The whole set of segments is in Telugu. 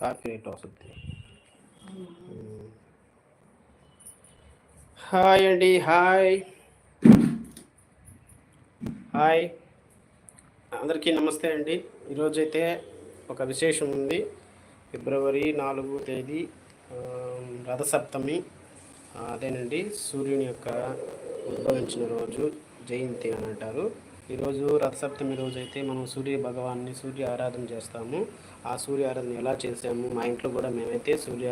కాపీ రైట్ వస్తుంది హాయ్ అండి హాయ్. హాయ్. అందరికీ నమస్తే అండి. ఈరోజైతే ఒక విశేషం ఉంది. ఫిబ్రవరి నాలుగు తేదీ రథసప్తమి. అదేనండి సూర్యుని యొక్క ఉద్భవించిన రోజు జయంతి అని అంటారు. ఈరోజు రథసప్తమి రోజు అయితే మనం సూర్య భగవాన్ని సూర్య ఆరాధన చేస్తాము. ఆ సూర్య ఆరాధన ఎలా చేసాము మా ఇంట్లో కూడా మేమైతే సూర్య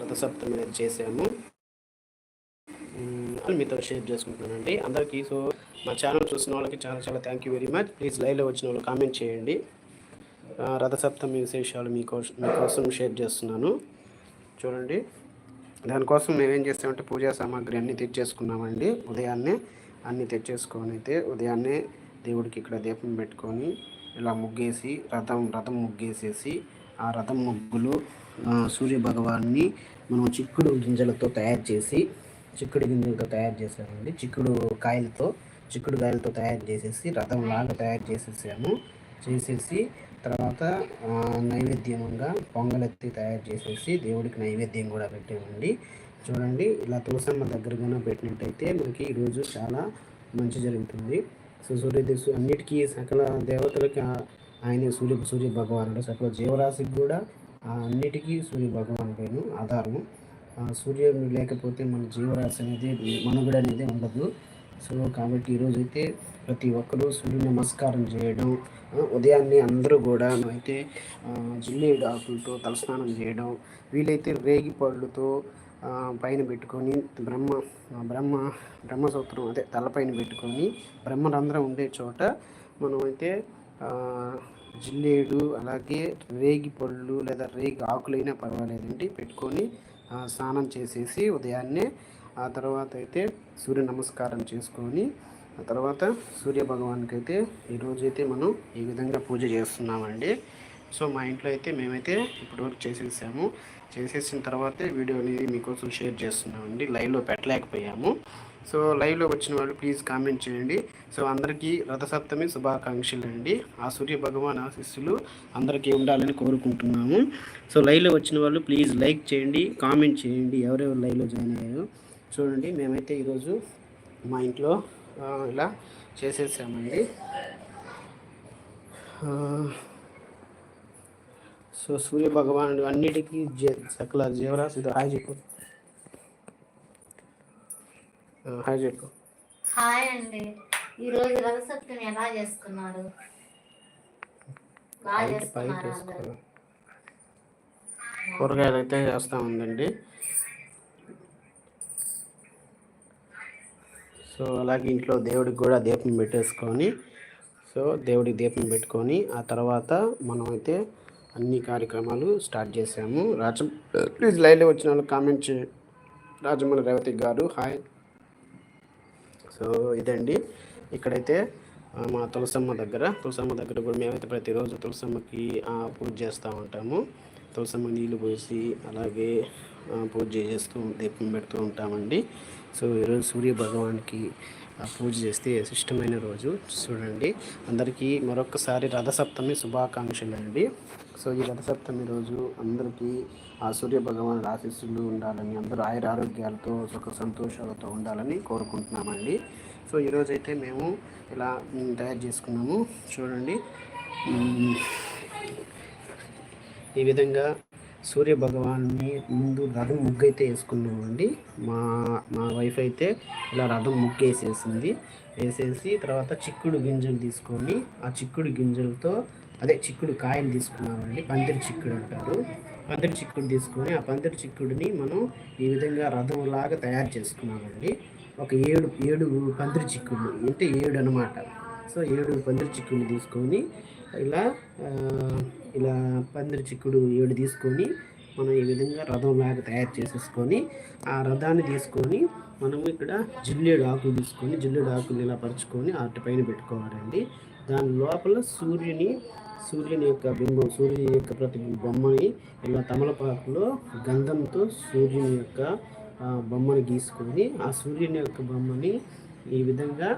రథసప్తమి అనేది చేసాము అని మీతో షేర్ చేసుకుంటున్నానండి. అందరికీ సో మా ఛానల్ చూసిన వాళ్ళకి చాలా చాలా thank you very much please లైవ్లో వచ్చిన వాళ్ళు కామెంట్ చేయండి. రథసప్తమి విశేషాలు మీకోసం మీకోసం షేర్ చేస్తున్నాను. చూడండి. దానికోసం మేమేం చేస్తామంటే పూజా సామాగ్రి అన్నీ తెచ్చేసుకున్నామండి ఉదయాన్నే. అన్నీ తెచ్చేసుకొని అయితే ఉదయాన్నే దేవుడికి ఇక్కడ దీపం పెట్టుకొని ఇలా ముగ్గేసి రథం రథం ముగ్గేసేసి ఆ రథం ముగ్గులు సూర్య భగవాన్ని మనం చిక్కుడు గింజలతో తయారు చేసి చిక్కుడు గింజలతో తయారు చేసామండి చిక్కుడు కాయలతో చిక్కుడు కాయలతో తయారు చేసేసి రథం లాగా తయారు చేసేసాము. చేసేసి తర్వాత నైవేద్యంగా పొంగలెత్తి తయారు చేసేసి దేవుడికి నైవేద్యం కూడా పెట్టామండి చూడండి ఇలా తులసమ్మ కూడా పెట్టినట్టయితే మనకి ఈరోజు చాలా మంచి జరుగుతుంది. సో సూర్యదేశు అన్నిటికీ సకల దేవతలకి ఆయన సూర్య సూర్య భగవానుడు. సకల జీవరాశికి కూడా అన్నిటికీ సూర్య భగవానుడేను ఆధారము. ఆ సూర్యుడు లేకపోతే మన జీవరాశి అనేది మనుగడ అనేది ఉండదు. సో కాబట్టి ఈరోజు అయితే ప్రతి ఒక్కరూ సూర్య నమస్కారం చేయడం ఉదయాన్నే అందరూ కూడా అయితే జిల్లేడు ఆకులతో తలస్నానం చేయడం వీలైతే రేగి పళ్ళుతో పైన పెట్టుకొని బ్రహ్మ బ్రహ్మ బ్రహ్మసూత్రం అదే తలపైన పెట్టుకొని బ్రహ్మరంధ్రం ఉండే చోట మనం అయితే జిల్లేడు అలాగే రేగి పళ్ళు లేదా రేగి ఆకులైనా పర్వాలేదండి పెట్టుకొని స్నానం చేసేసి ఉదయాన్నే ఆ తర్వాత అయితే సూర్య నమస్కారం చేసుకొని ఆ తర్వాత సూర్య భగవాన్కి అయితే ఈరోజైతే మనం ఈ విధంగా పూజ చేస్తున్నామండి. సో మా ఇంట్లో అయితే మేమైతే ఇప్పటివరకు చేసేసాము. చేసేసిన తర్వాతే వీడియో అనేది మీకోసం షేర్ చేస్తున్నామండి. లైవ్లో పెట్టలేకపోయాము. సో లైవ్లో వచ్చిన వాళ్ళు ప్లీజ్ కామెంట్ చేయండి. సో అందరికీ రథసప్తమి శుభాకాంక్షలు అండి ఆ సూర్య భగవాన్ ఆశీస్సులు అందరికీ ఉండాలని కోరుకుంటున్నాము. సో లైవ్లో వచ్చిన వాళ్ళు ప్లీజ్ లైక్ చేయండి కామెంట్ చేయండి. ఎవరెవరు లైవ్లో జాయిన్ అయ్యారు చూడండి మేమైతే ఈరోజు మా ఇంట్లో ఇలా చేసేసామండి. సో సూర్య భగవానుడు అన్నిటికీ సకల జీవరాశి హాయ్ చెప్పు. హాయ్ చెప్పు. హాయ్ అండి. ఈరోజు రథసప్తమి ఎలా చేసుకున్నారు? కూరగాయలు అయితే చేస్తూ ఉందండి. సో అలాగే ఇంట్లో దేవుడికి కూడా దీపం పెట్టేసుకొని సో దేవుడికి దీపం పెట్టుకొని ఆ తర్వాత మనం అయితే అన్ని కార్యక్రమాలు స్టార్ట్ చేసాము. రాజ ప్లీజ్ లైవ్లో వచ్చిన వాళ్ళు కామెంట్ చే రాజమౌళి రేవతి గారు హాయ్. సో ఇదండి. ఇక్కడైతే మా తులసమ్మ దగ్గర తులసమ్మ దగ్గర కూడా మేమైతే ప్రతిరోజు తులసమ్మకి పూజ చేస్తూ ఉంటాము. తులసమ్మ నీళ్ళు పోసి అలాగే పూజ చేస్తూ దీపం పెడుతూ ఉంటామండి. సో ఈరోజు సూర్య భగవాన్కి పూజ చేస్తే ఇష్టమైన రోజు. చూడండి. అందరికీ మరొకసారి రథసప్తమి శుభాకాంక్షలు అండి సో ఈ రథసప్తమి రోజు అందరికీ ఆ సూర్య భగవాన్ ఆశీస్సులు ఉండాలని అందరూ ఆయుర ఆరోగ్యాలతో సుఖ సంతోషాలతో ఉండాలని కోరుకుంటున్నామండి. సో ఈరోజు అయితే మేము ఇలా తయారు చేసుకున్నాము. చూడండి. ఈ విధంగా సూర్య భగవాన్ని ముందు రథం ముగ్గు అయితే వేసుకున్నామండి. మా మా వైఫ్ అయితే ఇలా రథం ముగ్గు వేసేసింది వేసేసి తర్వాత చిక్కుడు గింజలు తీసుకొని ఆ చిక్కుడు గింజలతో అదే చిక్కుడు కాయలు తీసుకున్నామండి. పందిరి చిక్కుడు అంటారు. పందిరి చిక్కుడు తీసుకొని ఆ పందిరి చిక్కుడుని మనం ఈ విధంగా రథం లాగా తయారు చేసుకున్నామండి. ఒక ఏడు ఏడు పందిరి చిక్కుడు అంటే ఏడు అనమాట సో ఏడు పందిరి చిక్కుడు తీసుకొని ఇలా ఇలా పందిరి చిక్కుడు ఏడు తీసుకొని మనం ఈ విధంగా రథం లాగా తయారు చేసేసుకొని ఆ రథాన్ని తీసుకొని మనము ఇక్కడ జిల్లేడు ఆకులు తీసుకొని జిల్లేడు ఆకులు ఇలా పరుచుకొని అటు పైన పెట్టుకోవాలండి. దాని లోపల సూర్యుని సూర్యుని యొక్క బింబం సూర్యుని యొక్క ప్రతి బొమ్మని ఇలా తమలపాకులో గంధంతో సూర్యుని యొక్క బొమ్మను బొమ్మని గీసుకొని ఆ సూర్యుని యొక్క బొమ్మని ఈ విధంగా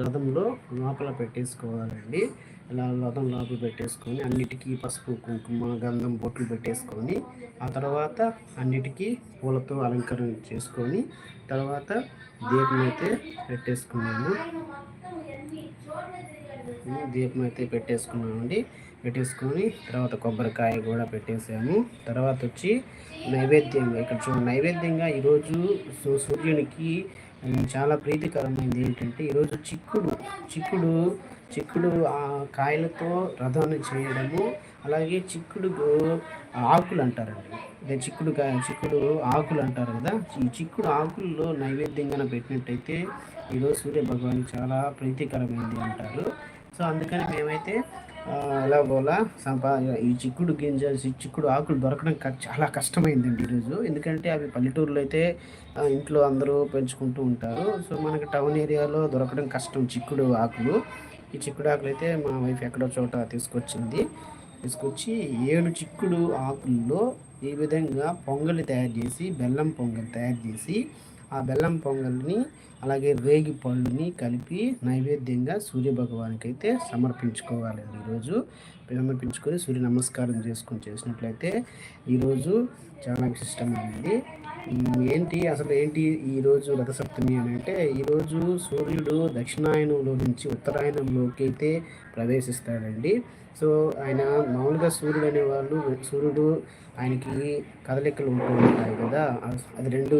రథంలో లోపల పెట్టేసుకోవాలండి. ఇలా రథం లోపల పెట్టేసుకొని అన్నిటికీ పసుపు కుంకుమ గంధం బొట్లు పెట్టేసుకొని ఆ తర్వాత అన్నిటికీ పూలతో అలంకరణ చేసుకొని తర్వాత దీపం అయితే పెట్టేసుకున్నాము. దీపం అయితే పెట్టేసుకున్నామండి. పెట్టేసుకొని తర్వాత కొబ్బరికాయ కూడా పెట్టేసాము. తర్వాత వచ్చి నైవేద్యంగా ఇక్కడ చూడండి నైవేద్యంగా ఈరోజు సూ- సూర్యునికి చాలా ప్రీతికరమైనది ఏంటంటే ఈరోజు చిక్కుడు చిక్కుడు చిక్కుడు ఆ కాయలతో రథాన్ని చేయడము అలాగే చిక్కుడు ఆకులు అంటారండి. అదే చిక్కుడు కాయ చిక్కుడు ఆకులు అంటారు కదా ఈ చిక్కుడు ఆకుల్లో నైవేద్యంగా పెట్టినట్టయితే ఈరోజు సూర్య భగవాన్ చాలా ప్రీతికరమైనది అంటారు. సో అందుకని మేమైతే ఎలాగోలా సంపా ఈ చిక్కుడు గింజ చిక్కుడు ఆకులు దొరకడం చాలా కష్టమైందండి ఈరోజు. ఎందుకంటే అవి పల్లెటూరులో అయితే ఇంట్లో అందరూ పెంచుకుంటూ ఉంటారు. సో మనకి టౌన్ ఏరియాలో దొరకడం కష్టం చిక్కుడు ఆకులు. ఈ చిక్కుడు ఆకులు అయితే మా వైఫ్ ఎక్కడో చోట తీసుకొచ్చింది. తీసుకొచ్చి ఏడు చిక్కుడు ఆకుల్లో ఈ విధంగా పొంగలి తయారు చేసి బెల్లం పొంగల్ తయారు చేసి ఆ బెల్లం పొంగల్ని అలాగే రేగి పళ్ళుని కలిపి నైవేద్యంగా సూర్యభగవానికి అయితే సమర్పించుకోవాలండి ఈరోజు. సమర్పించుకొని సూర్య నమస్కారం చేసుకొని చేసినట్లయితే ఈరోజు చాలా విశిష్టమైనది. ఏంటి అసలు ఏంటి ఈరోజు రథసప్తమి అని అంటే ఈరోజు సూర్యుడు దక్షిణాయనంలో నుంచి ఉత్తరాయణంలోకి అయితే ప్రవేశిస్తాడండి. సో ఆయన మామూలుగా సూర్యుడు అనేవాళ్ళు సూర్యుడు ఆయనకి కదలికలు ఉంటూ ఉంటాయి కదా. అది రెండు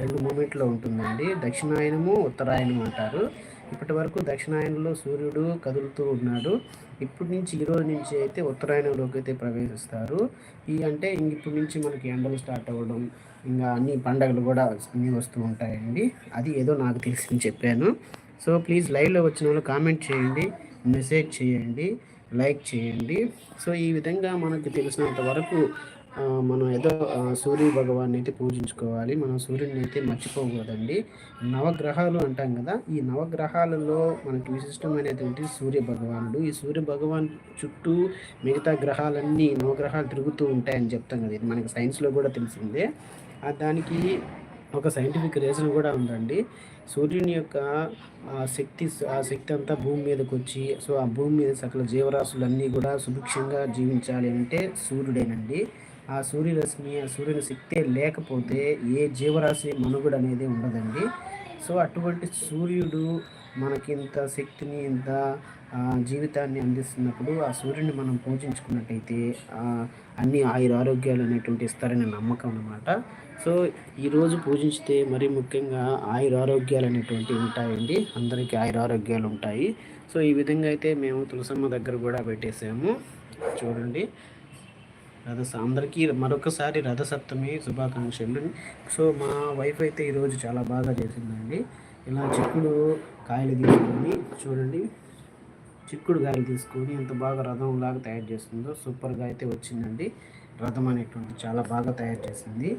రెండు మూమెంట్లో ఉంటుందండి. దక్షిణాయనము ఉత్తరాయణం అంటారు. ఇప్పటి వరకు దక్షిణాయనంలో సూర్యుడు కదులుతూ ఉన్నాడు. ఇప్పటి నుంచి ఈరోజు నుంచి అయితే ఉత్తరాయణంలోకి అయితే ప్రవేశిస్తారు. ఈ అంటే ఇప్పటి నుంచి మనకి ఎండలు స్టార్ట్ అవ్వడం ఇంకా అన్ని పండగలు కూడా అన్నీ వస్తూ ఉంటాయండి. అది ఏదో నాకు తెలిసి చెప్పాను. సో ప్లీజ్ లైవ్లో వచ్చిన వాళ్ళు కామెంట్ చేయండి మెసేజ్ చేయండి. లైక్ చేయండి. సో ఈ విధంగా మనకు తెలిసినంత వరకు మనం ఏదో సూర్య భగవాన్ని అయితే పూజించుకోవాలి. మనం సూర్యుడిని అయితే మర్చిపోకూడదండి. నవగ్రహాలు అంటాం కదా ఈ నవగ్రహాలలో మనకి విశిష్టమైనటువంటి సూర్య భగవానుడు. ఈ సూర్య భగవాన్ చుట్టూ మిగతా గ్రహాలన్నీ నవగ్రహాలు తిరుగుతూ ఉంటాయని చెప్తాం కదా. ఇది మనకి సైన్స్లో కూడా తెలిసిందే. దానికి ఒక సైంటిఫిక్ రీజన్ కూడా ఉందండి. సూర్యుని యొక్క శక్తి ఆ శక్తి అంతా భూమి మీదకి వచ్చి సో ఆ భూమి మీద సకల జీవరాశులన్నీ కూడా సుభిక్షంగా జీవించాలి అంటే సూర్యుడేనండి. ఆ సూర్యరశ్మి ఆ సూర్యుని శక్తే లేకపోతే ఏ జీవరాశి మనుగుడు అనేది ఉండదండి. సో అటువంటి సూర్యుడు మనకి ఇంత శక్తిని ఇంత జీవితాన్ని అందిస్తున్నప్పుడు ఆ సూర్యుని మనం పూజించుకున్నట్టయితే అన్ని ఆయుర ఆరోగ్యాలు అనేటువంటి ఇస్తారనే నమ్మకం అనమాట సో ఈరోజు పూజించితే మరీ ముఖ్యంగా ఆయుర ఆరోగ్యాలు అనేటువంటివి ఉంటాయండి. అందరికీ ఆయుర ఆరోగ్యాలు ఉంటాయి. సో ఈ విధంగా అయితే మేము తులసమ్మ దగ్గర కూడా పెట్టేసాము చూడండి. రథ అందరికీ మరొకసారి రథసప్తమి శుభాకాంక్షలు. సో మా వైఫ్ అయితే ఈరోజు చాలా బాగా చేసిందండి. ఇలా చిక్కుడు కాయలు తీసుకొని చూడండి. చిక్కుడు కాయలు తీసుకొని ఎంత బాగా రథంలాగా తయారు చేస్తుందో సూపర్గా అయితే వచ్చిందండి. రథం అనేటువంటి చాలా బాగా తయారు చేసింది.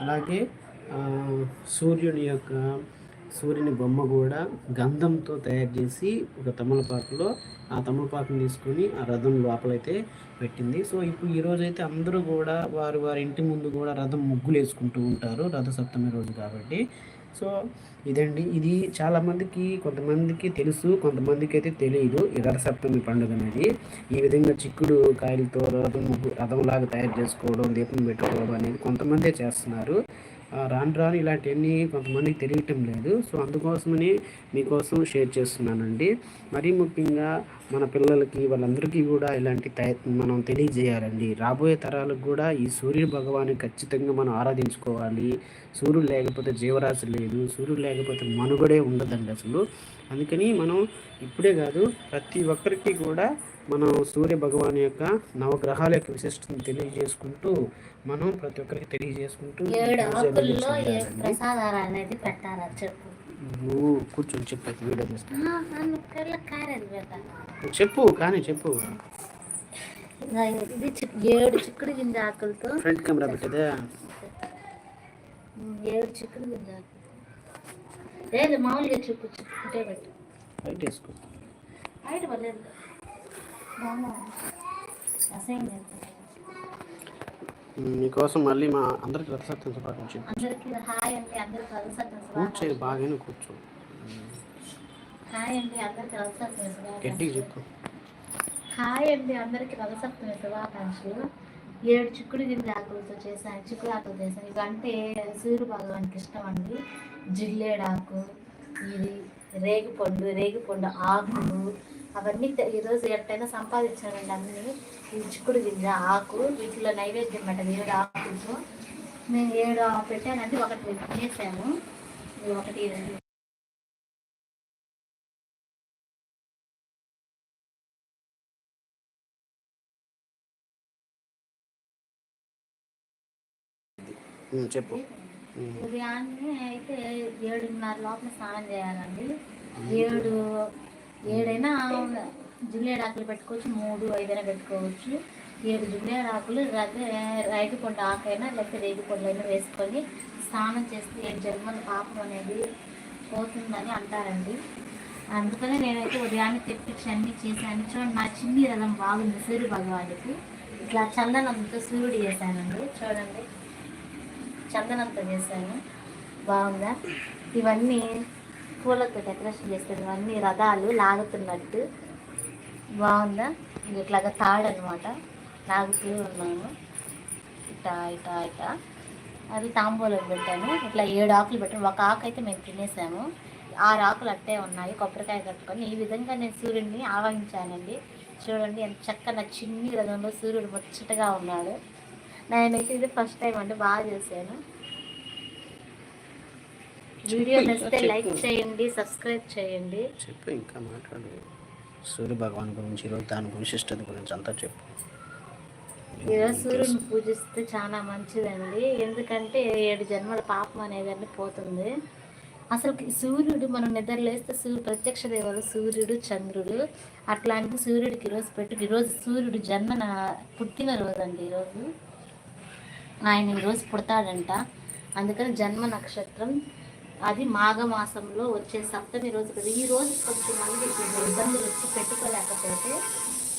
అలాగే సూర్యుని యొక్క సూర్యుని బొమ్మ కూడా గంధంతో తయారు చేసి ఒక తమలపాకులో ఆ తమలపాకుని తీసుకొని ఆ రథం లోపలైతే పెట్టింది. సో ఇప్పుడు ఈ అందరూ కూడా వారి వారి ఇంటి ముందు కూడా రథం ముగ్గులు వేసుకుంటూ ఉంటారు రథ సప్తమి రోజు కాబట్టి. సో ఇదండి. ఇది చాలామందికి కొంతమందికి తెలుసు కొంతమందికి అయితే తెలియదు ఈ సప్తమి పండుగ అనేది. ఈ విధంగా చిక్కుడు కాయలతో రథం రథంలాగా తయారు చేసుకోవడం దీపం పెట్టుకోవడం అనేది కొంతమందే చేస్తున్నారు. రాను రాను ఇలాంటివన్నీ కొంతమందికి తెలియటం లేదు. సో అందుకోసమని మీకోసం షేర్ చేస్తున్నానండి. మరీ ముఖ్యంగా మన పిల్లలకి వాళ్ళందరికీ కూడా ఇలాంటి మనం తెలియజేయాలండి. రాబోయే తరాలకు కూడా ఈ సూర్య భగవాన్ని ఖచ్చితంగా మనం ఆరాధించుకోవాలి. సూర్యుడు లేకపోతే జీవరాశి లేదు. సూర్యుడు లేకపోతే మనుగడే ఉండదండి అసలు. అందుకని మనం ఇప్పుడే కాదు ప్రతి ఒక్కరికి కూడా మనం సూర్య భగవాన్ యొక్క నవగ్రహాల యొక్క విశిష్టతను తెలియజేసుకుంటూ మనం ప్రతి ఒక్కరికి తెలియజేసుకుంటూ ఏడు ఆకుల్లో ఏ. ప్రసాదాలు అనేది పెట్టాలా చెప్పు. నువ్వు కూర్చొని చెప్పు వీడియో చేస్తా చెప్పు కానీ చెప్పు. ఇది ఏడు చిక్కుడు గింజ ఆకులతో. ఫ్రంట్ కెమెరా పెట్టదే. ఏడు చిక్కుడు గింజ ఆకులు లేదు మామూలుగా చిక్కు చిక్కుంటే పెట్టు. బయట వేసుకో. బయట పర్లేదు అసహ్యం. మీకోసం మళ్ళీ మా అందరికి రథసత్యం శుభాకాంక్షలు. అందరికీ హాయ్ అండి అందరికి అలసత్వం కూర్చో బాగానే కూర్చో హాయ్ అండి అందరికి అలసత్వం గట్టిగా చెప్పు. హాయ్ అండి అందరికి రథసప్తమి శుభాకాంక్షలు. ఏడు చిక్కుడు గింజ ఆకులతో చేశాను చిక్కుడు ఆకులు చేశాను ఇవంటే సూర్య భగవానికి ఇష్టం అండి. జిల్లేడాకు ఇది రేగిపండు రేగిపండు ఆకులు అవన్నీ ఈరోజు ఎట్టయినా సంపాదించానండి అన్నీ. ఈ చిక్కుడు గింజ ఆకు వీటిలో నైవేద్యం పెట్టదు ఏడు ఆకులతో నేను ఏడు ఆకు పెట్టానంటే ఒకటి ఇది ఒకటి రెండు. చెప్పు. ఉదయాన్నే అయితే ఏడున్నర లోపల స్నానం చేయాలండి. ఏడు ఏడైనా జిల్లేడాకులు పెట్టుకోవచ్చు మూడు ఐదైనా పెట్టుకోవచ్చు. ఏడు జుల్లే ఆకులు రైతు రైతుపండు ఆకైనా లేకపోతే రేగు అయినా వేసుకొని స్నానం చేస్తే ఏడు జన్మల పాపం అనేది పోతుందని అంటారండి. అందుకనే నేనైతే ఉదయాన్నే తెప్పించి అన్ని చేశాను. చూడండి నా చిన్ని రథం బాగుంది సూర్య భగవానికి ఇట్లా చందనంతో సూర్యుడు చేశానండి చూడండి చందనంతో చేశాను బాగుందా? ఇవన్నీ పూలతో డెకరేషన్ చేస్తారు. అన్ని రథాలు లాగుతున్నట్టు. బాగుందా? ఇది ఇట్లాగా లాగుతూ ఉన్నాను ఇటా ఇటా ఇటా. అది తాంబూలం పెట్టాను ఇట్లా ఏడు ఆకులు పెట్టాను ఒక ఆకు అయితే మేము తినేసాము. ఆరు ఆకులు అట్టే ఉన్నాయి. కొబ్బరికాయ కట్టుకొని. ఈ విధంగా నేను సూర్యుడిని ఆవాహించానండి. చూడండి ఎంత చక్కగా చిన్ని రథంలో సూర్యుడు ముచ్చటగా ఉన్నాడు. నేనైతే ఇది ఫస్ట్ టైం అంటే బాగా చేశాను. వీడియో నచ్చితే లైక్ చేయండి సబ్స్క్రైబ్ చేయండి. చెప్పు ఇంకా మాట్లాడు. సూర్య భగవాన్ గురించి ఈరోజు దాని విశిష్టత గురించి అంతా చెప్పు. ఈరోజు సూర్యుడిని పూజిస్తే చాలా మంచిదండి. ఎందుకంటే ఏడు జన్మల పాపం అనేది పోతుంది. అసలు సూర్యుడు మనం నిద్ర లేస్తే సూర్యుడు ప్రత్యక్ష దేవుడు సూర్యుడు చంద్రుడు అట్లాంటి సూర్యుడికి ఈరోజు పెట్టు ఈరోజు సూర్యుడు జన్మన పుట్టిన రోజు అండి ఈరోజు. ఆయన ఈరోజు పుడతాడంట. అందుకని జన్మ నక్షత్రం అది మాఘమాసంలో వచ్చే సప్తమి రోజు కదా. ఈ రోజు కొంచెం మంది ఇబ్బందులు వచ్చి పెట్టుకోలేకపోతే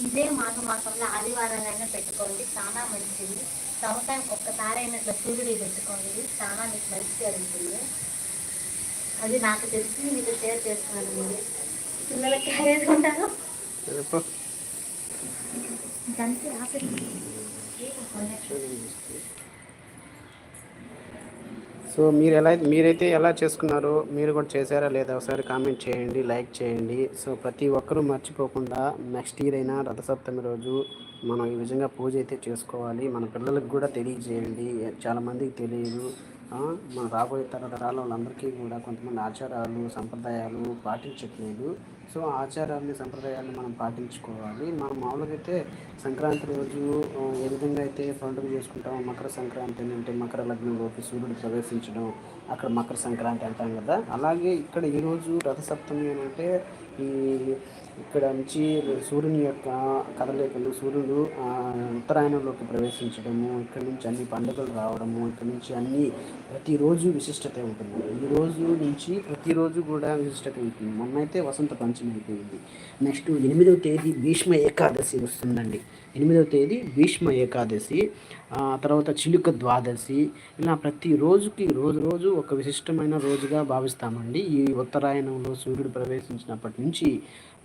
ఇదే మాఘమాసంలో ఆదివారాలైనా పెట్టుకోండి. చాలా మంచిది. సంవత్సరానికి ఒక్కసారి అయినా ఇట్లా సూర్యుడి పెట్టుకోండి. చాలా మీకు మంచి జరుగుతుంది. అది నాకు తెలిసి మీకు షేర్ చేస్తున్నాను మీరు. పిల్లలకి వేసుకుంటారు చెప్పు. ఇంకంతే ఆసక్తి సో మీరు ఎలా మీరైతే ఎలా చేసుకున్నారో మీరు కూడా చేశారా లేదా ఒకసారి కామెంట్ చేయండి లైక్ చేయండి. సో ప్రతి ఒక్కరూ మర్చిపోకుండా నెక్స్ట్ ఇయర్ అయినా రథసప్తమి రోజు మనం ఈ విధంగా పూజ అయితే చేసుకోవాలి. మన పిల్లలకు కూడా తెలియజేయండి. చాలామందికి తెలియదు. మన రాబోయే తరతరాల వాళ్ళందరికీ కూడా కొంతమంది ఆచారాలు సంప్రదాయాలు పాటించట్లేదు సో ఆచారాన్ని సంప్రదాయాన్ని మనం పాటించుకోవాలి. మనం మామూలుగా అయితే సంక్రాంతి రోజు ఏ విధంగా అయితే పండుగ చేసుకుంటామో మకర సంక్రాంతి అంటే మకర లగ్నంలోకి సూర్యుడు ప్రవేశించడం అక్కడ మకర సంక్రాంతి అంటాం కదా. అలాగే ఇక్కడ ఈరోజు రథసప్తమి అని అంటే ఈ ఇక్కడ నుంచి సూర్యుని యొక్క కదలికలు సూర్యుడు ఉత్తరాయణంలోకి ప్రవేశించడము ఇక్కడ నుంచి అన్ని పండుగలు రావడము ఇక్కడ నుంచి అన్ని ప్రతిరోజు విశిష్టత ఉంటుంది. ఈ రోజు నుంచి ప్రతిరోజు కూడా విశిష్టత ఉంటుంది. మొన్నైతే వసంత పంచమి అయిపోయింది. నెక్స్ట్ ఎనిమిదవ తేదీ భీష్మ ఏకాదశి వస్తుందండి. ఎనిమిదవ తేదీ భీష్మ ఏకాదశి తర్వాత చిలుక ద్వాదశి. ఇలా ప్రతి రోజుకి రోజు రోజు ఒక విశిష్టమైన రోజుగా భావిస్తామండి. ఈ ఉత్తరాయణంలో సూర్యుడు ప్రవేశించినప్పటి నుంచి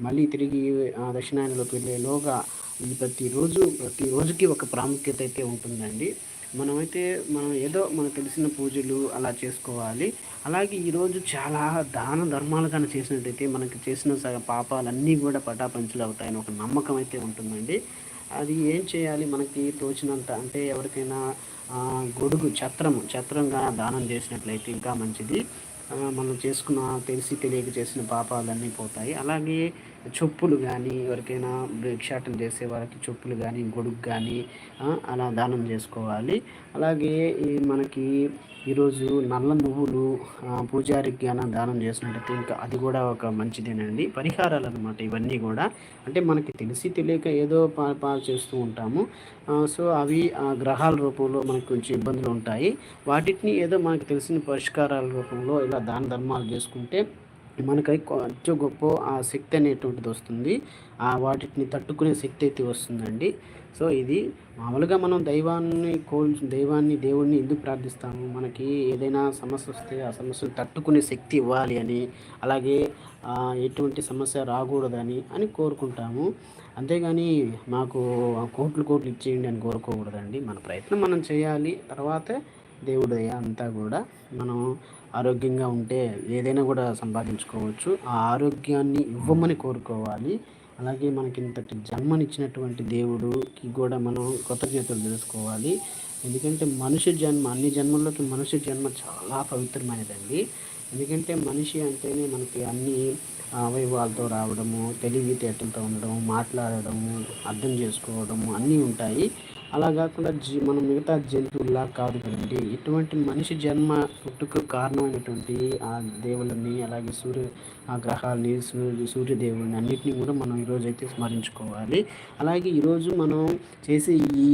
మళ్ళీ తిరిగి ఆ, దక్షిణాయనంలోకి వెళ్ళేలోగా ఈ ప్రతిరోజు ప్రతి రోజుకి ఒక ప్రాముఖ్యత అయితే ఉంటుందండి. మనమైతే మనం ఏదో మనకు తెలిసిన పూజలు అలా చేసుకోవాలి. అలాగే ఈరోజు చాలా దాన ధర్మాలు కానీ చేసినట్టయితే మనకి చేసిన సగ పాపాలన్నీ కూడా పటాపంచులు అవుతాయని ఒక నమ్మకం అయితే ఉంటుందండి. అది ఏం చేయాలి? మనకి తోచినంత అంటే ఎవరికైనా గొడుగు ఛత్రము ఛత్రంగా దానం చేసినట్లయితే ఇంకా మంచిది. మనం చేసుకున్న తెలిసి తెలియక చేసిన పాపాలన్నీ పోతాయి. అలాగే చెప్పులు కానీ ఎవరికైనా భిక్షాటం చేసే వారికి చెప్పులు కానీ గొడుగు కానీ అలా దానం చేసుకోవాలి. అలాగే ఈ మనకి ఈరోజు నల్ల నువ్వులు పూజారికి జ్ఞానం దానం చేసినట్టయితే ఇంకా అది కూడా ఒక మంచిదేనండి. పరిహారాలు అనమాట ఇవన్నీ కూడా. అంటే మనకి తెలిసి తెలియక ఏదో పా చేస్తూ ఉంటాము. సో అవి ఆ గ్రహాల రూపంలో మనకు కొంచెం ఇబ్బందులు ఉంటాయి. వాటిని ఏదో మనకు తెలిసిన పరిష్కారాల రూపంలో ఇలా దాన ధర్మాలు చేసుకుంటే మనకై కొంచెం గొప్ప ఆ శక్తి అనేటువంటిది వస్తుంది. ఆ వాటిని తట్టుకునే శక్తి అయితే వస్తుందండి. సో ఇది మామూలుగా మనం దైవాన్ని కోల్ దైవాన్ని దేవుణ్ణి ఎందుకు ప్రార్థిస్తాము? మనకి ఏదైనా సమస్య వస్తే ఆ సమస్యను తట్టుకునే శక్తి ఇవ్వాలి అని అలాగే ఎటువంటి సమస్య రాకూడదని అని కోరుకుంటాము. అంతేగాని మాకు కోట్లు కోట్లు ఇచ్చేయండి అని కోరుకోకూడదండి. మన ప్రయత్నం మనం చేయాలి. తర్వాత దేవుడు అంతా కూడా మనం ఆరోగ్యంగా ఉంటే ఏదైనా కూడా సంపాదించుకోవచ్చు. ఆ ఆరోగ్యాన్ని ఇవ్వమని కోరుకోవాలి. అలాగే మనకి ఇంతటి జన్మనిచ్చినటువంటి దేవుడికి కూడా మనం కృతజ్ఞతలు తెలుసుకోవాలి. ఎందుకంటే మనిషి జన్మ అన్ని జన్మల్లోకి మనిషి జన్మ చాలా పవిత్రమైనదండి. ఎందుకంటే మనిషి అంటేనే మనకి అన్ని అవయవాలతో రావడము తెలివితేటలతో ఉండడం మాట్లాడడము అర్థం చేసుకోవడము అన్నీ ఉంటాయి. అలా కాకుండా జీ మనం మిగతా జంతువుల్లా కాదు కదండి. ఇటువంటి మనిషి జన్మ పుట్టుకు కారణమైనటువంటి ఆ దేవుళ్ళని అలాగే సూర్య ఆ గ్రహాలని సూర్య సూర్యదేవుని అన్నింటినీ కూడా మనం ఈరోజు అయితే స్మరించుకోవాలి. అలాగే ఈరోజు మనం చేసే ఈ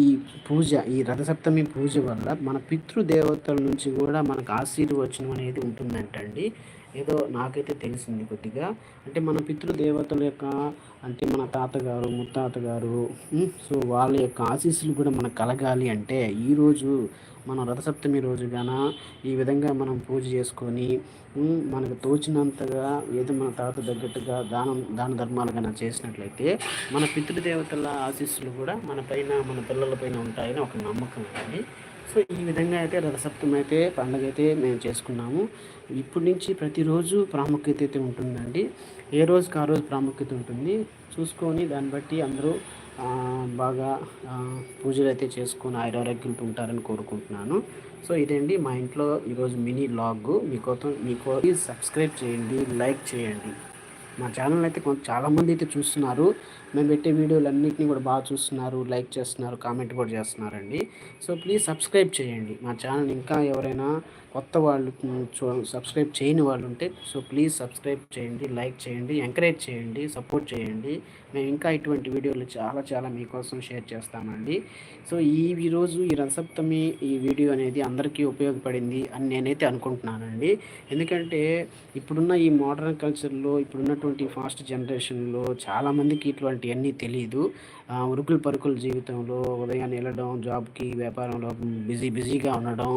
పూజ ఈ రథసప్తమి పూజ వల్ల మన పితృదేవతల నుంచి కూడా మనకు ఆశీర్వచనం అనేది ఉంటుందంటండి. ఏదో నాకైతే తెలిసింది కొద్దిగా. అంటే మన పితృదేవతల యొక్క అంటే మన తాతగారు ముత్తాతగారు సో వాళ్ళ యొక్క ఆశీస్సులు కూడా మనకు కలగాలి అంటే ఈరోజు మనం రథసప్తమి రోజుగాన ఈ విధంగా మనం పూజ చేసుకొని మనకు తోచినంతగా ఏదో మన తాత తగ్గట్టుగా దానం దాన ధర్మాలు కన్నా చేసినట్లయితే మన పితృదేవతల ఆశీస్సులు కూడా మన పైన మన పిల్లల పైన ఉంటాయని ఒక నమ్మకం అండి. సో ఈ విధంగా అయితే రథసప్తమి అయితే పండగ అయితే మేము చేసుకున్నాము. ఇప్పటి నుంచి ప్రతిరోజు ప్రాముఖ్యత అయితే ఉంటుందండి. ఏ రోజుకి ఆ రోజు ప్రాముఖ్యత ఉంటుంది? చూసుకొని దాన్ని బట్టి అందరూ బాగా పూజలు అయితే చేసుకొని ఆయురారోగ్యంతో ఉంటారని కోరుకుంటున్నాను. సో ఇదండి మా ఇంట్లో ఈరోజు మినీ లాగ్. మీకోసం మీకు సబ్స్క్రైబ్ చేయండి లైక్ చేయండి. మా ఛానల్ అయితే కొంత చాలామంది అయితే చూస్తున్నారు. మేము పెట్టే వీడియోలు అన్నింటినీ కూడా బాగా చూస్తున్నారు లైక్ చేస్తున్నారు కామెంట్ కూడా చేస్తున్నారండి. సో ప్లీజ్ సబ్స్క్రైబ్ చేయండి. మా ఛానల్ ఇంకా ఎవరైనా కొత్త వాళ్ళు చూ సబ్స్క్రైబ్ చేయని వాళ్ళు ఉంటే సో ప్లీజ్ సబ్స్క్రైబ్ చేయండి లైక్ చేయండి ఎంకరేజ్ చేయండి సపోర్ట్ చేయండి. మేము ఇంకా ఇటువంటి వీడియోలు చాలా చాలా మీకోసం షేర్ చేస్తామండి. సో ఈ ఈరోజు ఈ రసప్తమి ఈ వీడియో అనేది అందరికీ ఉపయోగపడింది అని నేనైతే అనుకుంటున్నానండి. ఎందుకంటే ఇప్పుడున్న ఈ మోడర్న్ కల్చర్లో ఇప్పుడున్నటువంటి ఫాస్ట్ జనరేషన్లో చాలామందికి ఇటువంటివన్నీ తెలియదు ఉరుకులు పరుకుల జీవితంలో ఉదయాన్నే వెళ్ళడం జాబ్కి వ్యాపారంలో బిజీ బిజీగా ఉండడం.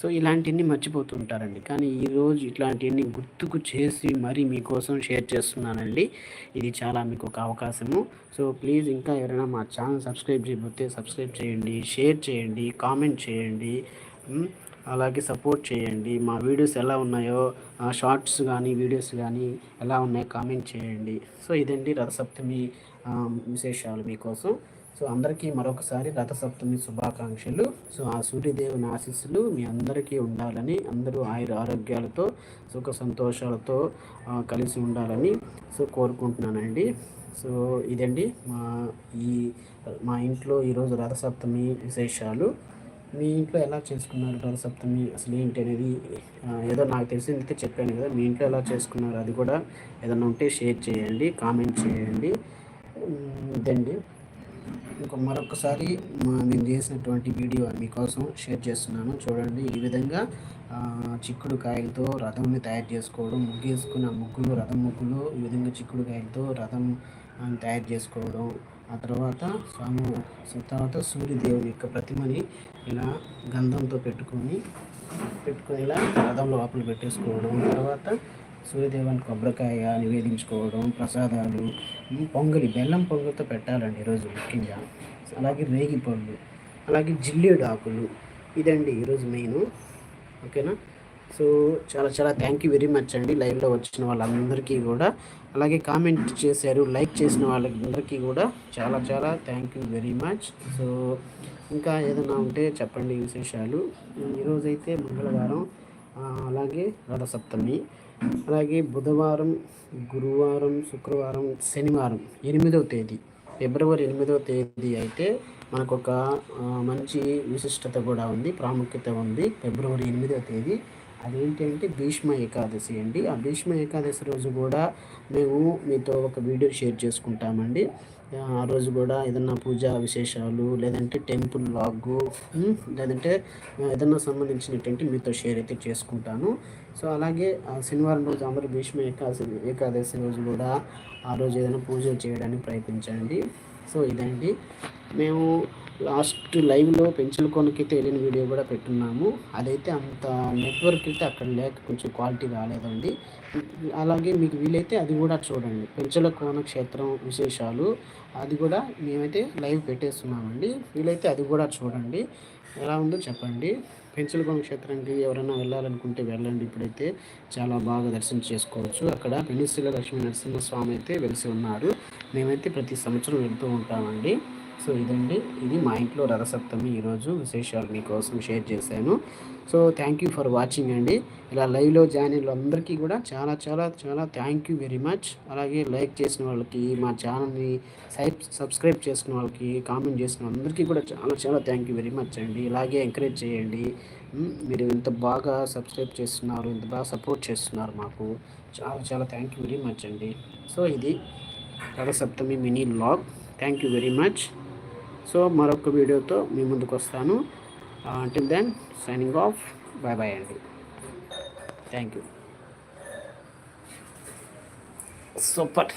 సో ఇలాంటివన్నీ మర్చిపోతుంటారండి. కానీ ఈరోజు ఇట్లాంటివన్నీ గుర్తుకు చేసి మరీ మీకోసం షేర్ చేస్తున్నానండి. ఇది చాలా మీకు ఒక అవకాశము. సో ప్లీజ్ ఇంకా ఎవరైనా మా ఛానల్ సబ్స్క్రైబ్ చేయకపోతే సబ్స్క్రైబ్ చేయండి షేర్ చేయండి కామెంట్ చేయండి. అలాగే సపోర్ట్ చేయండి. మా వీడియోస్ ఎలా ఉన్నాయో షార్ట్స్ కానీ వీడియోస్ కానీ ఎలా ఉన్నాయో కామెంట్ చేయండి. సో ఇదండి రథసప్తమి విశేషాలు మీకోసం. సో అందరికీ మరొకసారి రథసప్తమి శుభాకాంక్షలు. సో ఆ సూర్యదేవుని ఆశీస్సులు మీ అందరికీ ఉండాలని అందరూ ఆయుర ఆరోగ్యాలతో సుఖ సంతోషాలతో కలిసి ఉండాలని సో కోరుకుంటున్నానండి. సో ఇదండి మా ఈ మా ఇంట్లో ఈరోజు రథసప్తమి విశేషాలు. మీ ఇంట్లో ఎలా చేసుకున్నారు రథసప్తమి అసలు ఏంటి అనేది ఏదో నాకు తెలిసింది అయితే చెప్పాను కదా మీ ఇంట్లో ఎలా చేసుకున్నారు అది కూడా ఏదైనా ఉంటే షేర్ చేయండి కామెంట్ చేయండి ఇదండి. ఇంకో మరొకసారి మా- నేను చేసినటువంటి వీడియో మీకోసం షేర్ చేస్తున్నాను. చూడండి ఈ విధంగా చిక్కుడు కాయలతో రథంని తయారు చేసుకోవడం ముగ్గేసుకున్న ముగ్గులు రథం ముగ్గులు ఈ విధంగా చిక్కుడు కాయలతో రథం తయారు చేసుకోవడం ఆ తర్వాత స్వామి తర్వాత సూర్యదేవుని యొక్క ప్రతిమని ఇలా గంధంతో పెట్టుకొని పెట్టుకొని ఇలా రథం లోపల పెట్టేసుకోవడం తర్వాత సూర్యదేవాన్ని కొబ్బరికాయ నివేదించుకోవడం ప్రసాదాలు పొంగలి బెల్లం పొంగలితో పెట్టాలండి ఈరోజు ముఖ్యంగా. అలాగే రేగి పళ్ళు అలాగే జిల్లేడు ఆకులు ఇదండి ఈరోజు మెయిన్ ఓకేనా? సో చాలా చాలా థ్యాంక్ యూ వెరీ మచ్ అండి. లైవ్లో వచ్చిన వాళ్ళందరికీ కూడా అలాగే కామెంట్ చేశారు లైక్ చేసిన వాళ్ళందరికీ కూడా చాలా చాలా thank you very much so ఇంకా ఏదైనా ఉంటే చెప్పండి విశేషాలు. ఈరోజైతే మంగళవారం అలాగే రథసప్తమి అలాగే బుధవారం గురువారం శుక్రవారం శనివారం ఎనిమిదవ తేదీ ఫిబ్రవరి ఎనిమిదవ తేదీ అయితే మనకు ఒక మంచి విశిష్టత కూడా ఉంది ప్రాముఖ్యత ఉంది ఫిబ్రవరి ఎనిమిదవ తేదీ. అదేంటి అంటే భీష్మ ఏకాదశి అండి. ఆ భీష్మ ఏకాదశి రోజు కూడా మేము మీతో ఒక వీడియో షేర్ చేసుకుంటామండి. ఆ, రోజు కూడా ఏదన్నా పూజా విశేషాలు లేదంటే టెంపుల్ లాగు లేదంటే ఏదన్నా సంబంధించినటువంటి మీతో షేర్ అయితే చేసుకుంటాను. సో అలాగే ఆ శనివారం రోజు అందరూ భీష్మ ఏకాదశి ఏకాదశి రోజు కూడా ఆ రోజు ఏదైనా పూజలు చేయడానికి ప్రయత్నించండి. సో ఇదండి. మేము లాస్ట్ లైవ్లో పెంచుల కొనకైతే వెళ్ళిన వీడియో కూడా పెట్టున్నాము. అదైతే అంత నెట్వర్క్ అయితే అక్కడ లేక కొంచెం క్వాలిటీ రాలేదండి. అలాగే మీకు వీలైతే అది కూడా చూడండి. పెంచల కోన క్షేత్రం విశేషాలు అది కూడా మేమైతే లైవ్ పెట్టేస్తున్నామండి. వీలైతే అది కూడా చూడండి. ఎలా ఉందో చెప్పండి. పెంచులకొండ క్షేత్రానికి ఎవరైనా వెళ్ళాలనుకుంటే వెళ్ళండి. ఇప్పుడైతే చాలా బాగా దర్శనం చేసుకోవచ్చు. అక్కడ పెనిసిల లక్ష్మీ నరసింహస్వామి అయితే వెలిసి ఉన్నారు మేమైతే ప్రతి సంవత్సరం వెళ్తూ ఉంటామండి. సో ఇదండి. ఇది మా ఇంట్లో రథసప్తమి ఈరోజు విశేషాలు మీకోసం షేర్ చేశాను. So thank you for watching అండి. ఇలా లైవ్లో జాయిన్ అయిన అందరికీ కూడా చాలా చాలా చాలా థ్యాంక్ యూ వెరీ మచ్. అలాగే లైక్ చేసిన వాళ్ళకి మా ఛానల్ని సైబ్ సబ్స్క్రైబ్ చేసిన వాళ్ళకి కామెంట్ చేసిన వాళ్ళందరికీ కూడా చాలా చాలా థ్యాంక్ యూ వెరీ మచ్ అండి. ఇలాగే ఎంకరేజ్ చేయండి. మీరు ఇంత బాగా సబ్స్క్రైబ్ చేస్తున్నారు ఇంత బాగా సపోర్ట్ చేస్తున్నారు మాకు. చాలా చాలా థ్యాంక్ యూ వెరీ మచ్ అండి. సో ఇది Rathasaptami mini vlog. Thank you very much. So మరొక వీడియోతో మీ ముందుకు వస్తాను. Until then signing off bye bye అండి థ్యాంక్ యూ సూపర్